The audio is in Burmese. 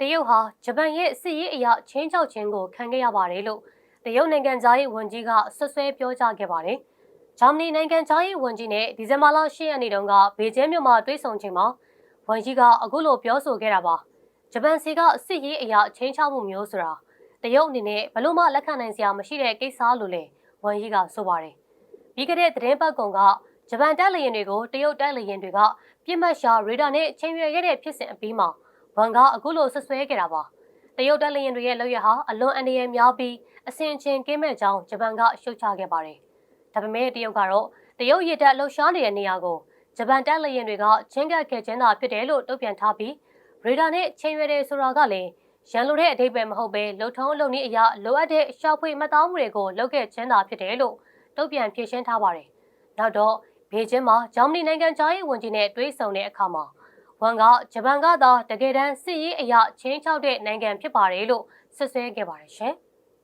တရုတ်ဟာဂျပန်ရဲ့စစ်ရေးအရာချင်းချောက်ခြင်းကိုခံခဲ့ရပါတယ်လို့တရုတ်နိုင်ငံသားရေးဝန်ကြီးကဆွဆွဲပြောကြားခဲ့ပါတယ်။ဂျာမနီနိုင်ငံသားရေးဝန်ကြီးနဲ့ဒီဇင်ဘာလ10ရက်နေ့တုန်းကဘေကျင်းမြို့မှာတွေ့ဆုံချိန်မှာဝန်ကြီးကအခုလိုပြောဆိုခဲ့တာပါ။ဂျပန်စီကစစ်ရေးအရာချင်းချောက်မှုမျိုးဆိုတာတရုတ်အနေနဲ့ဘလို့မှလက်ခံနိုင်စရာမရှိတဲ့ကိစ္စလို့လည်းဝန်ကြီးကဆိုပါတယ်။ပြီးခဲ့တဲ့သတင်းပတ်ကောင်ကဂျပန်တပ်လေယာဉ်တွေကိုတရုတ်တပ်လေယာဉ်တွေကပြစ်မှတ်ရှာရေဒါနဲ့ချိန်ရွယ်ခဲ့တဲ့ဖြစ်စဉ်အပြီးမှာ ဝန်ကအခုလိုဆွဆွဲခဲ့တာပါတရုတ်တပ်လေယာဉ်တွေရဲ့လုပ်ရဟာအလွန်အန္တရာယ်များပြီးအဆင်ချင်းကင်းမဲ့ကြောင်းဂျပန်ကရှုတ်ချခဲ့ပါတယ်ဒါပေမဲ့တရုတ်ကတော့တရုတ်ရတပ်လှုပ်ရှားနေတဲ့နေရာကိုဂျပန်တပ်လေယာဉ်တွေကချင်းကပ်ခဲ့ခြင်းသာဖြစ်တယ်လို့တုံ့ပြန်ထားပြီးရေဒါနဲ့ချိန်ရွယ်တယ်ဆိုတာကလည်းရန်လိုတဲ့အဓိပ္ပာယ်မဟုတ်ပဲလှုပ်ထုံးလုံနည်းအရာလိုအပ်တဲ့ရှောက်ဖွေမှတ်သားမှုတွေကိုလုပ်ခဲ့ခြင်းသာဖြစ်တယ်လို့တုံ့ပြန်ဖြေရှင်းထားပါတယ်နောက်တော့ဘေကျင်းမှာဂျာမနီနိုင်ငံသားရေးဝန်ကြီးနဲ့တွေ့ဆုံတဲ့အခါမှာ ဝန်ကဂျပန်ကသာတကယ်တမ်းစစ်ရေးအရာချင်းချောက်တဲ့နိုင်ငံဖြစ်ပါတယ်လို့ဆွဆွဲခဲ့ပါတယ်ရှင်။